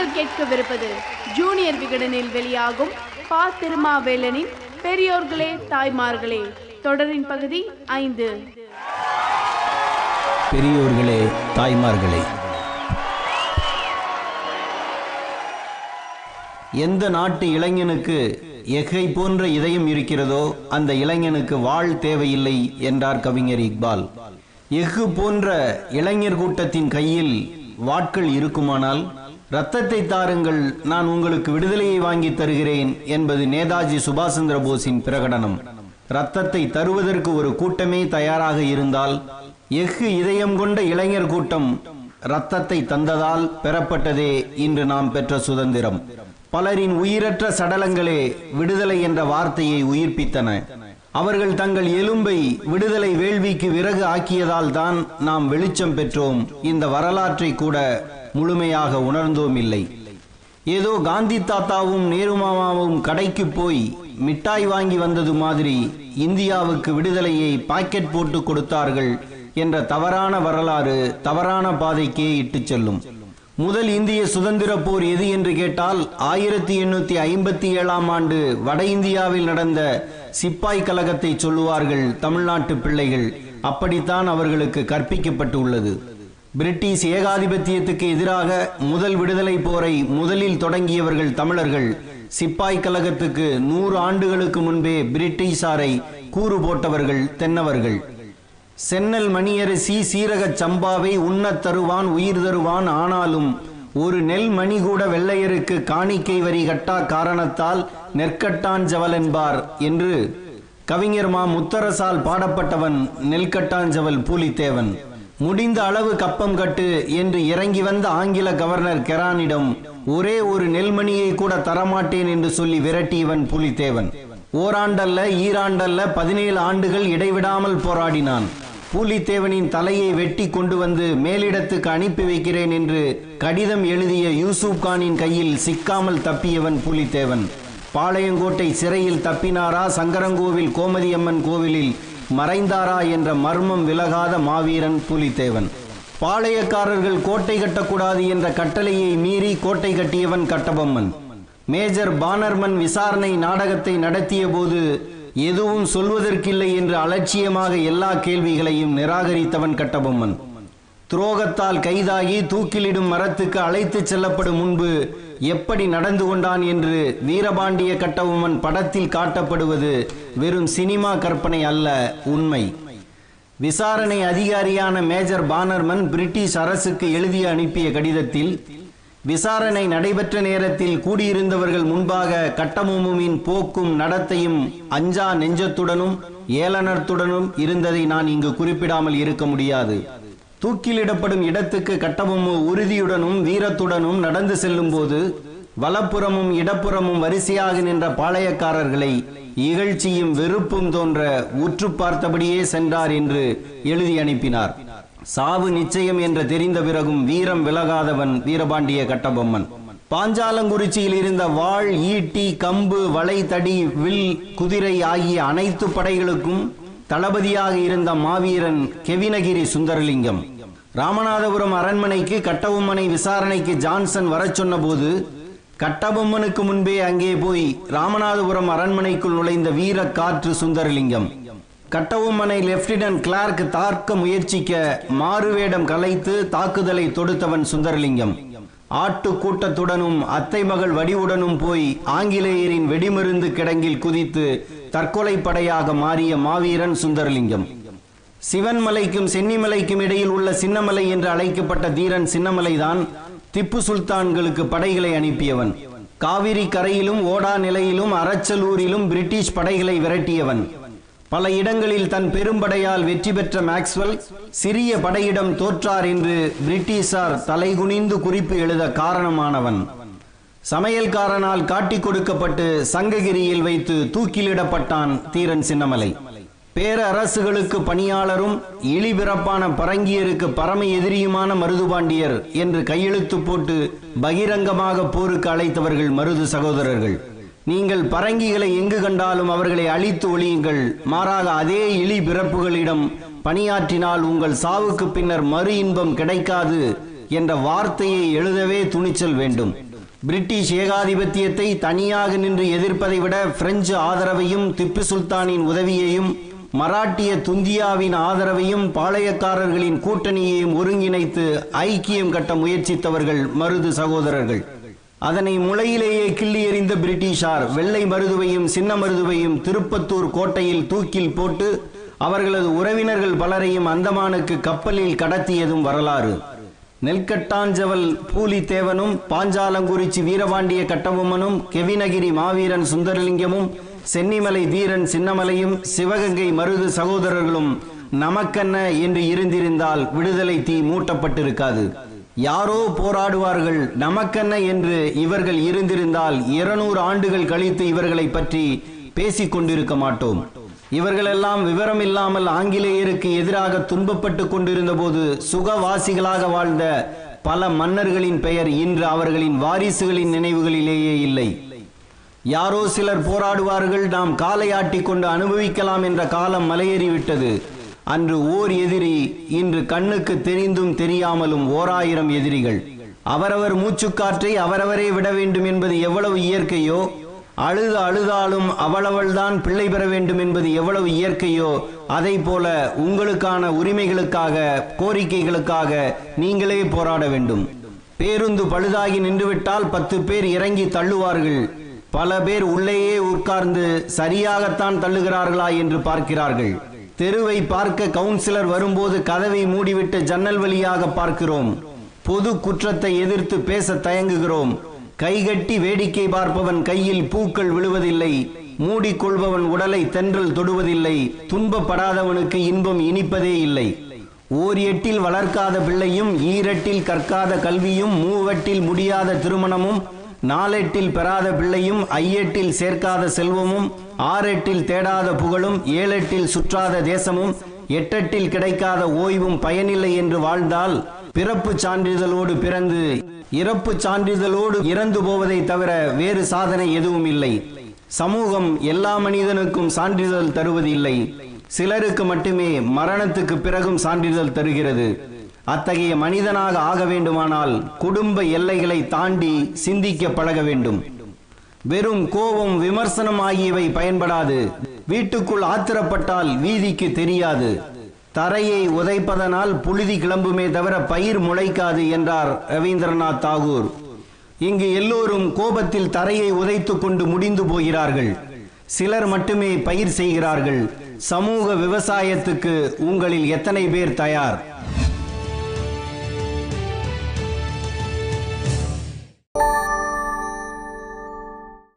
நீங்கள் கேட்கவிருப்பது ஜூனியர் விகடனில் வெளியாகும் பா திருமாவேலனின் பெரியோர்களே தாய்மார்களே தொடரின் பகுதி ஐந்து. பெரியோர்களே தாய்மார்களே எந்த நாட்டு இளைஞனுக்கு எகை போன்ற இதயம் இருக்கிறதோ அந்த இளைஞனுக்கு வாழ் தேவையில்லை என்றார் கவிஞர் இக்பால். எஃகு போன்ற இளைஞர் கூட்டத்தின் கையில் வாட்கள் இருக்குமானால் ரத்தத்தை தாருங்கள் நான் உங்களுக்கு விடுதலையை வாங்கி தருகிறேன் என்பது நேதாஜி சுபாஷ் சந்திர போஸின் பிரகடனம். ரத்தத்தை தருவதற்கு ஒரு கூட்டமே தயாராக இருந்தால் எஃகு இதயம் கொண்ட இளைஞர் கூட்டம் ரத்தத்தை தந்ததால் பெறப்பட்டதே இன்று நாம் பெற்ற சுதந்திரம். பலரின் உயிரற்ற சடலங்களே விடுதலை என்ற வார்த்தையை உயிர்ப்பித்தன. அவர்கள் தங்கள் எலும்பை விடுதலை வேள்விக்கு விறகு ஆக்கியதால் தான் நாம் வெளிச்சம் பெற்றோம். இந்த வரலாற்றை கூட முழுமையாக உணர்ந்தோம் இல்லை. ஏதோ காந்தி தாத்தாவும் நேருமாமாவும் கடைக்கு போய் மிட்டாய் வாங்கி வந்தது மாதிரி இந்தியாவுக்கு விடுதலையை பாக்கெட் போட்டு கொடுத்தார்கள் என்ற தவறான வரலாறு தவறான பாதைக்கே இட்டுச் செல்லும். முதல் இந்திய சுதந்திர போர் எது என்று கேட்டால் ஆயிரத்தி எண்ணூத்தி ஐம்பத்தி ஏழாம் ஆண்டு வட இந்தியாவில் நடந்த சிப்பாய் கழகத்தை சொல்லுவார்கள் தமிழ்நாட்டு பிள்ளைகள். அப்படித்தான் அவர்களுக்கு கற்பிக்கப்பட்டு உள்ளது பிரிட்டிஷ் ஏகாதிபத்தியத்துக்கு எதிராக முதல் விடுதலை போரை முதலில் தொடங்கியவர்கள் தமிழர்கள். சிப்பாய் கழகத்துக்கு நூறு ஆண்டுகளுக்கு முன்பே பிரிட்டிஷாரை கூறு போட்டவர்கள் தென்னவர்கள். சென்னல் மணியரசி சீரக சம்பாவை உண்ணத் தருவான் உயிர் தருவான் ஆனாலும் ஒரு நெல் மணி கூட வெள்ளையருக்கு காணிக்கை வரி கட்டா காரணத்தால் நெற்கட்டான் ஜவல் என்பார் என்று கவிஞர் மா முத்தரசால் பாடப்பட்டவன் நெல்கட்டாஞ்சவல் பூலித்தேவன். முடிந்த அளவு கப்பம் கட்டு என்று இறங்கி வந்த ஆங்கில கவர்னர் கெரானிடம் ஒரே ஒரு நெல்மணியை கூட தரமாட்டேன் என்று சொல்லி விரட்டியவன் புலித்தேவன். ஓராண்டல்ல ஈராண்டல்ல பதினேழு ஆண்டுகள் இடைவிடாமல் போராடினான். பூலித்தேவனின் தலையை வெட்டி கொண்டு வந்து மேலிடத்துக்கு அனுப்பி வைக்கிறேன் என்று கடிதம் எழுதிய யூசுப் கானின் கையில் சிக்காமல் தப்பியவன் பூலித்தேவன். பாளையங்கோட்டை சிறையில் தப்பினாரா? சங்கரங்கோவில் கோமதியம்மன் கோவிலில் மறைந்தாரா? என்ற மர்மம் விலகாத மாவீரன் பூலித்தேவன். பாளையக்காரர்கள் கோட்டை கட்டக்கூடாது என்ற கட்டளையை மீறி கோட்டை கட்டியவன் கட்டபொம்மன். மேஜர் பானர்மன் விசாரணை நாடகத்தை நடத்திய போது எதுவும் சொல்வதற்கில்லை என்று அலட்சியமாக எல்லா கேள்விகளையும் நிராகரித்தவன் கட்டபொம்மன். துரோகத்தால் கைதாகி தூக்கிலிடும் மரத்துக்கு அழைத்துச் செல்லப்படும் முன்பு எப்படி நடந்து கொண்டான் என்று வீரபாண்டிய கட்டபொம்மன் படத்தில் காட்டப்படுவது வெறும் சினிமா கற்பனை அல்ல உண்மை. விசாரணை அதிகாரியான மேஜர் பானர்மன் பிரிட்டிஷ் அரசுக்கு எழுதி அனுப்பிய கடிதத்தில் விசாரணை நடைபெற்ற நேரத்தில் கூடியிருந்தவர்கள் முன்பாக கட்டமுமின் போக்கும் நடத்தையும் அஞ்சா நெஞ்சத்துடனும் ஏளனத்துடனும் இருந்ததை நான் இங்கு குறிப்பிடாமல் இருக்க முடியாது. தூக்கிலிடப்படும் இடத்துக்கு கட்டமுமு உறுதியுடனும் வீரத்துடனும் நடந்து செல்லும் போது வலப்புறமும் இடப்புறமும் வரிசையாக நின்ற பாளையக்காரர்களை இகழ்ச்சியும் வெறுப்பும் தோன்ற உற்று பார்த்தபடியே சென்றார் என்று எழுதி அனுப்பினார். சாவு நிச்சயம் என்று தெரிந்த பிறகும் வீரம் விலகாதவன் வீரபாண்டிய கட்டபொம்மன். பாஞ்சாலங்குறிச்சியில் இருந்த வாள் ஈட்டி கம்பு வளைதடி வில் குதிரை ஆகிய அனைத்து படைகளுக்கும் தளபதியாக இருந்த மாவீரன் கெவினகிரி சுந்தரலிங்கம். ராமநாதபுரம் அரண்மனைக்கு கட்டபொம்மனை விசாரணைக்கு ஜான்சன் வரச் சொன்னபோது கட்டபொம்மனுக்கு முன்பே அங்கே போய் ராமநாதபுரம் அரண்மனைக்குள் நுழைந்த வீர காற்று சுந்தரலிங்கம். கட்டவுமனை லெப்டினன்ட் கிளார்க் தாக்க முயற்சிக்க மாறுவேடம் கலைத்து தாக்குதலை தொடுத்தவன் சுந்தரலிங்கம். ஆட்டு கூட்டத்துடனும் அத்தை மகள் வடிவுடனும் போய் ஆங்கிலேயரின் வெடிமருந்து கிடங்கில் குதித்து தற்கொலை படையாக மாறிய மாவீரன் சுந்தரலிங்கம். சிவன்மலைக்கும் சென்னிமலைக்கும் இடையில் உள்ள சின்னமலை என்று அழைக்கப்பட்ட தீரன் சின்னமலைதான் திப்பு சுல்தான்களுக்கு படைகளை அனுப்பியவன். காவிரி கரையிலும் ஓடா நிலையிலும் அரச்சலூரிலும் பிரிட்டிஷ் படைகளை விரட்டியவன். பல இடங்களில் தன் பெரும்படையால் வெற்றி பெற்ற மேக்ஸ்வெல் சிறிய படையிடம் தோற்றார் என்று பிரிட்டிஷார் தலைகுனிந்து குறிப்பு எழுத காரணமானவன். சமையல்காரனால் காட்டிக் கொடுக்கப்பட்டு சங்ககிரியில் வைத்து தூக்கிலிடப்பட்டான் தீரன் சின்னமலை. பேரரசுகளுக்கு பணியாளரும் இழிபிறப்பான பரங்கியருக்கு பரம எதிரியுமான மருதுபாண்டியர் என்று கையெழுத்து போட்டு பகிரங்கமாக போருக்கு அழைத்தவர்கள் மருது சகோதரர்கள். நீங்கள் பரங்கிகளை எங்கு கண்டாலும் அவர்களை அழித்து ஒழியுங்கள் மாறாக அதே இழி பிறப்புகளிடம் பணியாற்றினால் உங்கள் சாவுக்கு பின்னர் மறு இன்பம் கிடைக்காது என்ற வார்த்தையை எழுதவே துணிச்சல் வேண்டும். பிரிட்டிஷ் ஏகாதிபத்தியத்தை தனியாக நின்று எதிர்ப்பதை விட பிரெஞ்சு ஆதரவையும் திப்பு சுல்தானின் உதவியையும் மராட்டிய துந்தியாவின் ஆதரவையும் பாளையக்காரர்களின் கூட்டணியையும் ஒருங்கிணைத்து ஐக்கியம் கட்ட முயற்சித்தவர்கள் மருது சகோதரர்கள். அதனை முளையிலேயே கிள்ளி எறிந்த பிரிட்டிஷார் வெள்ளை மருதுவையும் சின்ன மருதுவையும் திருப்பத்தூர் கோட்டையில் தூக்கில் போட்டு அவர்களது உறவினர்கள் பலரையும் அந்தமானுக்கு கப்பலில் கடத்தியதும் வரலாறு. நெல்கட்டாஞ்சவல் பூலித்தேவனும் பாஞ்சாலங்குறிச்சி வீரபாண்டிய கட்டபொம்மனும் கெவினகிரி மாவீரன் சுந்தரலிங்கமும் சென்னிமலை தீரன் சின்னமலையும் சிவகங்கை மருது சகோதரர்களும் நமக்கென்ன என்று இருந்திருந்தால் விடுதலை தீ மூட்டப்பட்டிருக்காது. யாரோ போராடுவார்கள் நமக்கென்ன என்று இவர்கள் இருந்திருந்தால் இருநூறு ஆண்டுகள் கழித்து இவர்களை பற்றி பேசிக் கொண்டிருக்க மாட்டோம். இவர்களெல்லாம் விவரம் இல்லாமல் ஆங்கிலேயருக்கு எதிராக துன்பப்பட்டு கொண்டிருந்த போது சுகவாசிகளாக வாழ்ந்த பல மன்னர்களின் பெயர் இன்று அவர்களின் வாரிசுகளின் நினைவுகளிலேயே இல்லை. யாரோ சிலர் போராடுவார்கள் நாம் காலை ஆட்டிக் கொண்டு அனுபவிக்கலாம் என்ற காலம் மலையேறிவிட்டது. அன்று ஓர் எதிரி இன்று கண்ணுக்கு தெரிந்தும் தெரியாமலும் ஓராயிரம் எதிரிகள். அவரவர் மூச்சுக்காற்றை அவரவரே விட வேண்டும் என்பது எவ்வளவு இயற்கையோ? அழுது அழுதாலும் அவளவள்தான் பிள்ளை பெற வேண்டும் என்பது எவ்வளவு இயற்கையோ? அதை போல உங்களுக்கான உரிமைகளுக்காக கோரிக்கைகளுக்காக நீங்களே போராட வேண்டும். பேருந்து பழுதாகி நின்றுவிட்டால் பத்து பேர் இறங்கி தள்ளுவார்கள். பல பேர் உள்ளேயே உட்கார்ந்து சரியாகத்தான் தள்ளுகிறார்களா என்று பார்க்கிறார்கள். தெருவை பார்க்க கவுன்சிலர் வரும்போது கதவை மூடிவிட்டு ஜன்னல் வழியாக பார்க்கிறோம். பொது குற்றத்தை எதிர்த்து பேச தயங்குகிறோம். கைகட்டி வேடிக்கை பார்ப்பவன் கையில் பூக்கள் விழுவதில்லை. மூடிக்கொள்பவன் உடலை தென்றல் தொடுவதில்லை. துன்பப்படாதவனுக்கு இன்பம் இனிப்பதே இல்லை. ஓர் எட்டில் வளர்க்காத பிள்ளையும் ஈரட்டில் கற்காத கல்வியும் மூவட்டில் முடியாத திருமணமும் நாலெட்டில் பெறாத பிள்ளையும் ஐயெட்டில் சேர்க்காத செல்வமும் ஆறெட்டில் தேடாத புகழும் ஏழெட்டில் சுற்றாத தேசமும் எட்டெட்டில் கிடைக்காத ஓய்வும் பயனில்லை என்று வாழ்ந்தால் பிறப்பு சான்றிதழோடு பிறந்து இறப்பு சான்றிதழோடு இறந்து போவதை தவிர வேறு சாதனை எதுவும் இல்லை. சமூகம் எல்லா மனிதனுக்கும் சான்றிதழ் தருவது இல்லை சிலருக்கு மட்டுமே மரணத்துக்கு பிறகும் சான்றிதழ் தருகிறது. அத்தகைய மனிதனாக ஆக வேண்டுமானால் குடும்ப எல்லைகளை தாண்டி சிந்திக்க பழக வேண்டும். வெறும் கோபம் விமர்சனம் ஆகியவை பயன்படாது. வீட்டுக்குள் ஆத்திரப்பட்டால் வீதிக்கு தெரியாது. தரையை உதைப்பதனால் புழுதி கிளம்புமே தவிர பயிர் முளைக்காது என்றார் ரவீந்திரநாத் தாகூர். இங்கு எல்லோரும் கோபத்தில் தரையை உதைத்து கொண்டு முடிந்து போகிறார்கள். சிலர் மட்டுமே பயிர் செய்கிறார்கள். சமூக விவசாயத்துக்கு உங்களில் எத்தனை பேர் தயார்?